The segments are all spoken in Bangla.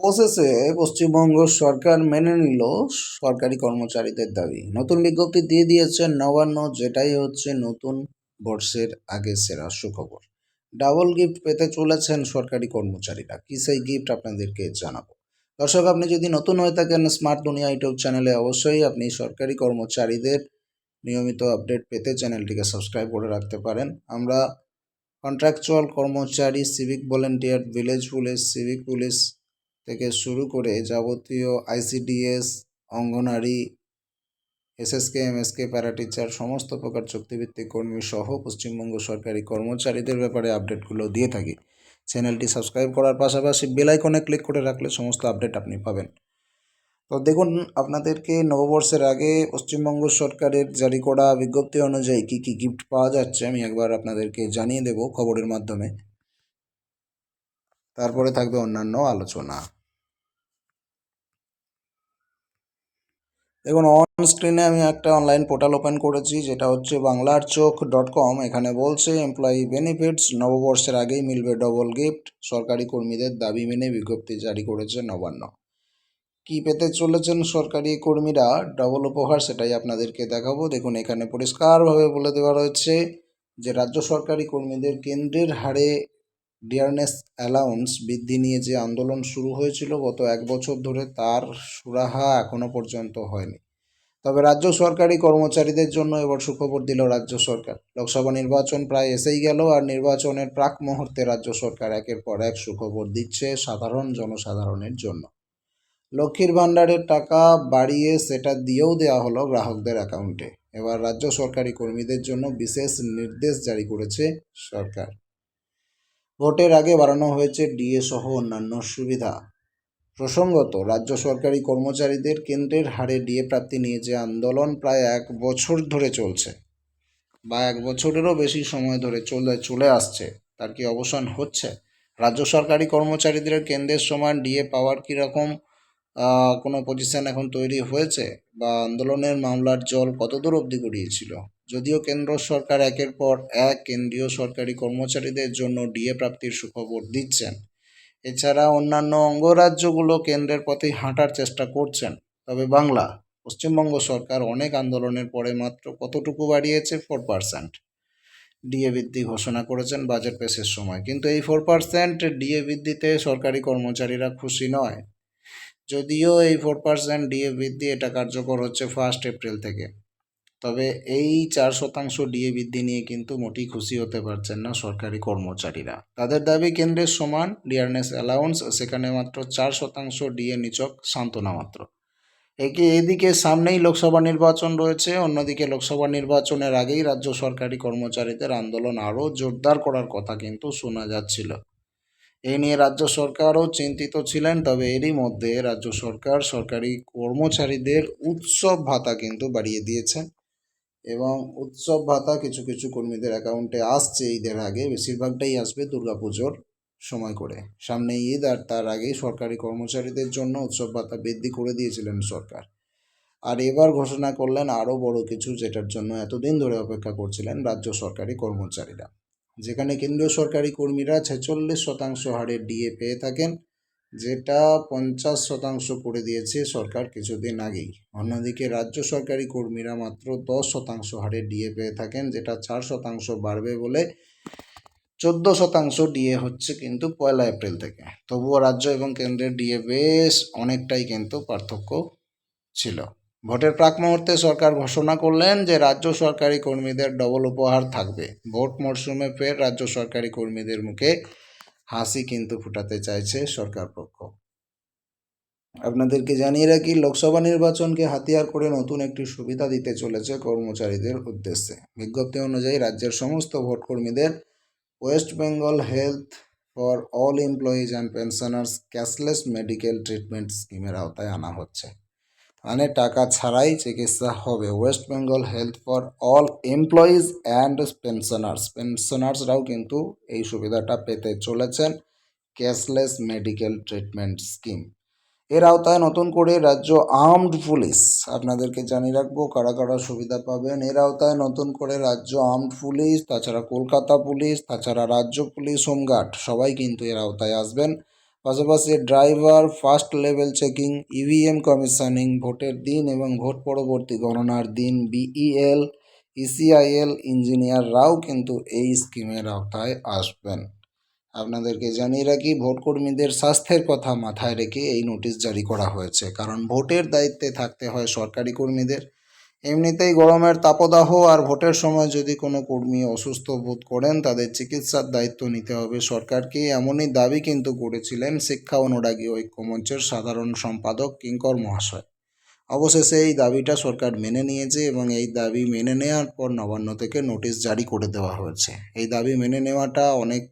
অবশেষে পশ্চিমবঙ্গ সরকার মেনে নিল সরকারি কর্মচারীদের দাবি। নতুন বিজ্ঞপ্তি দিয়ে দিয়েছে নবান্ন, যেটাই হচ্ছে নতুন বর্ষের আগে সেরা সুখবর। ডাবল গিফট পেতে চলেছেন সরকারি কর্মচারীরা। কি সেই গিফট আপনাদেরকে জানাব? দর্শক, আপনি যদি নতুন হয়ে থাকেন স্মার্ট দুনিয়া ইউটিউব চ্যানেলে, অবশ্যই আপনি সরকারি কর্মচারীদের নিয়মিত আপডেট পেতে চ্যানেলটিকে সাবস্ক্রাইব করে রাখতে পারেন। আমরা কন্ট্রাকচুয়াল কর্মচারী civic volunteer village police civic police থেকে শুরু করে যাবতীয় ICDS, anganwadi SSK MSK para teacher, সমস্ত প্রকার চুক্তিভিত্তিক কর্মী সহ পশ্চিমবঙ্গ সরকারি কর্মচারীদের ব্যাপারে আপডেটগুলো দিয়ে থাকি। চ্যানেলটি সাবস্ক্রাইব করার পাশাপাশি বেল আইকনে ক্লিক করে রাখলে সমস্ত আপডেট আপনি পাবেন। তো দেখুন, আপনাদেরকে নববর্ষের আগে পশ্চিমবঙ্গ সরকারের জারি করা বিজ্ঞপ্তি অনুযায়ী কী কী গিফট পাওয়া যাচ্ছে আমি একবার আপনাদেরকে জানিয়ে দেব খবরের মাধ্যমে। তারপরে থাকবে অন্যান্য আলোচনা। দেখুন অন স্ক্রিনে আমি একটা অনলাইন পোর্টাল ওপেন করেছি, যেটা হচ্ছে বাংলার চোখ ডট কম এখানে বলছে এমপ্লয়ি বেনিফিটস নববর্ষের আগেই মিলবে ডবল গিফট সরকারি কর্মীদের দাবি মেনে বিজ্ঞপ্তি জারি করেছে নবান্ন। কি পেতে চলেছেন সরকারি কর্মীরা? ডবল উপহার সেটাই আপনাদেরকে দেখাবো। দেখুন, এখানে পরিষ্কারভাবে বলে দেওয়া রয়েছে যে, রাজ্য সরকারি কর্মীদের কেন্দ্রের হারে ডিয়ারনেস অ্যালাউন্স বৃদ্ধি নিয়ে যে আন্দোলন শুরু হয়েছিল গত এক বছর ধরে, তার সুরাহা এখনও পর্যন্ত হয়নি। তবে রাজ্য সরকারি কর্মচারীদের জন্য এবার সুখবর দিল রাজ্য সরকার। লোকসভা নির্বাচন প্রায় এসেই গেল আর নির্বাচনের প্রাক মুহূর্তে রাজ্য সরকার একের পর এক সুখবর দিচ্ছে সাধারণ জনসাধারণের জন্য। লক্ষ্মীর ভাণ্ডারের টাকা বাড়িয়ে সেটা দিয়েও দেওয়া হলো গ্রাহকদের অ্যাকাউন্টে। এবার রাজ্য সরকারি কর্মীদের জন্য বিশেষ নির্দেশ জারি করেছে সরকার। ভোটের আগে বাড়ানো হয়েছে ডিএ সহ অন্যান্য সুবিধা। প্রসঙ্গত, রাজ্য সরকারি কর্মচারীদের কেন্দ্রের হারে ডিএ প্রাপ্তি নিয়ে যে আন্দোলন প্রায় এক বছর ধরে চলছে বা এক বছরেরও বেশি সময় ধরে চলে চলে আসছে, তার কি অবসান হচ্ছে? রাজ্য সরকারি কর্মচারীদের কেন্দ্রের সমান ডিএ পাওয়ার কীরকম কোনো পজিশন এখন তৈরি হয়েছে? বা আন্দোলনের মামলার জল কতদূর অবধি গড়িয়েছিল? যদিও কেন্দ্র সরকার একের পর এক কেন্দ্রীয় সরকারি কর্মচারীদের জন্য ডিএ প্রাপ্তির সুখবর দিচ্ছেন। এছাড়া অন্যান্য অঙ্গরাজ্যগুলো কেন্দ্রের পথেই হাঁটার চেষ্টা করছেন। তবে বাংলা, পশ্চিমবঙ্গ সরকার অনেক আন্দোলনের পরে মাত্র কতটুকু বাড়িয়েছে? ফোর পার্সেন্ট ডিএ বৃদ্ধি ঘোষণা করেছেন বাজেট পেশের সময়। কিন্তু এই ফোর পার্সেন্ট ডিএ বৃদ্ধিতে সরকারি কর্মচারীরা খুশি নয়। যদিও এই ফোর পার্সেন্ট ডিএ বৃদ্ধি এটা কার্যকর হচ্ছে ফার্স্ট এপ্রিল থেকে। তবে এই চার শতাংশ ডিএ বৃদ্ধি নিয়ে কিন্তু মোটেই খুশি হতে পারছেন না সরকারি কর্মচারীরা। তাদের দাবি, কেন্দ্রের সমান ডিয়ারনেস অ্যালাউন্স, সেখানে মাত্র চার শতাংশ ডিএ নিচক সান্ত্বনা মাত্র। একে এদিকে সামনেই লোকসভা নির্বাচন রয়েছে, অন্যদিকে লোকসভা নির্বাচনের আগেই রাজ্য সরকারি কর্মচারীদের আন্দোলন আরও জোরদার করার কথা কিন্তু শোনা যাচ্ছিল। এই নিয়ে রাজ্য সরকারও চিন্তিত ছিলেন, তবে এরই মধ্যে রাজ্য সরকার সরকারি কর্মচারীদের উৎসব ভাতা কিন্তু বাড়িয়ে দিয়েছেন এবং উৎসব ভাতা কিছু কিছু কর্মীদের অ্যাকাউন্টে আসছে ঈদের আগে, বেশিরভাগটাই আসবে দুর্গাপুজোর সময় করে। সামনে ঈদ আর তার আগেই সরকারি কর্মচারীদের জন্য উৎসব ভাতা বৃদ্ধি করে দিয়েছিলেন সরকার। আর এবার ঘোষণা করলেন আরও বড় কিছু যেটার জন্য এতদিন ধরে অপেক্ষা করছিলেন রাজ্য সরকারি কর্মচারীরা। যেখানে কেন্দ্রীয় সরকারি কর্মীরা ছেচল্লিশ শতাংশ হারে ডিএ পেয়ে থাকেন যেটা পঞ্চাশ শতাংশ করে দিয়েছে সরকার কিছুদিন আগেই। অন্যদিকে রাজ্য সরকারি কর্মীরা মাত্র দশ শতাংশ হারে ডিএ পেয়ে থাকেন, যেটা চার শতাংশ বাড়বে বলে চোদ্দ শতাংশ ডিএ হচ্ছে কিন্তু পয়লা এপ্রিল থেকে। তবুও রাজ্য এবং কেন্দ্রের ডিএ বেশ অনেকটাই কিন্তু পার্থক্য ছিল। ভোটের প্রাক মুহূর্তে সরকার ঘোষণা করলেন যে রাজ্য সরকারি কর্মীদের ডবল উপহার থাকবে। ভোট মরশুমে ফের রাজ্য সরকারি কর্মীদের মুখে হাসি কিন্তু ফুটাতে চাইছে সরকার পক্ষ। আপনাদেরকে জানিয়ে রাখি, লোকসভা নির্বাচনকে হাতিয়ার করে নতুন একটি সুবিধা দিতে চলেছে কর্মচারীদের উদ্দেশ্যে। বিজ্ঞপ্তি অনুযায়ী রাজ্যের সমস্ত ভোটকর্মীদের West Bengal health for all employees and pensioners cashless medical treatment স্কিমের আওতায় আনা হচ্ছে। মানে টাকা ছাড়াই চিকিৎসা হবে। West Bengal health for all employees and pensioners pensioners কিন্তু এই সুবিধাটা পেতে চলেছেন। ক্যাশলেস মেডিকেল ট্রিটমেন্ট স্কিম এর আওতায় নতুন করে রাজ্য আর্মড পুলিশ আপনাদেরকে জানিয়ে রাখব কারা কারা সুবিধা পাবেন। এর আওতায় নতুন করে রাজ্য আর্মড পুলিশ তাছাড়া কলকাতা পুলিশ তাছাড়া রাজ্য পুলিশ হোমগার্ড সবাই কিন্তু এর আওতায় আসবেন। পাশাপাশি driver first level checking EVM commissioning, ভোটের দিন এবং ভোট পরবর্তী গণনার দিন বিইএল ইসিআইএল ইঞ্জিনিয়াররাও কিন্তু এই স্কিমের আওতায় আসবেন। আপনাদেরকে জানিয়ে রাখি, ভোট কর্মীদের স্বাস্থ্যের কথা মাথায় রেখে এই নোটিশ জারি করা হয়েছে। কারণ ভোটের দায়িত্বে থাকতে হয় সরকারি কর্মীদের এমনিতেই গরমের তাপদাহ আর ভোটের সময় যদি কোনো কর্মী অসুস্থ বোধ করেন, তাদের চিকিৎসার দায়িত্ব নিতে হবে। সরকারকে এমনই দাবি কিন্তু করেছিলেন শিক্ষা অনুরাগী ঐক্যমঞ্চের সাধারণ সম্পাদক কিঙ্কর মহাশয়। অবশেষে এই দাবিটা সরকার মেনে নিয়েছে এবং এই দাবি মেনে নেওয়ার পর নবান্ন থেকে নোটিশ জারি করে দেওয়া হয়েছে। এই দাবি মেনে নেওয়াটা অনেক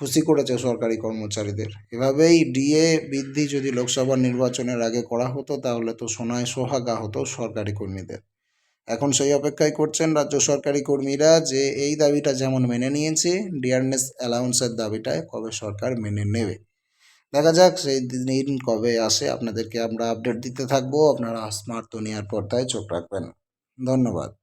খুশি করেছে সরকারি কর্মচারীদের। এভাবেই ডিএ বৃদ্ধি যদি লোকসভা নির্বাচনের আগে করা হতো, তাহলে তো সোনায় সোহাগা হতো সরকারি কর্মীদের। এখন সেই অপেক্ষায় করছেন রাজ্য সরকারি কর্মীরা যে এই দাবিটা যেমন মেনে নিয়েছে, ডিয়ারনেস অ্যালাউন্সের দাবিটায় কবে সরকার মেনে নেবে। দেখা যাক সেই দিন কবে আসে, আপনাদেরকে আমরা আপডেট দিতে থাকব। আপনারা স্মার্ট দুনিয়ার পর্দায় চোখ রাখবেন। ধন্যবাদ।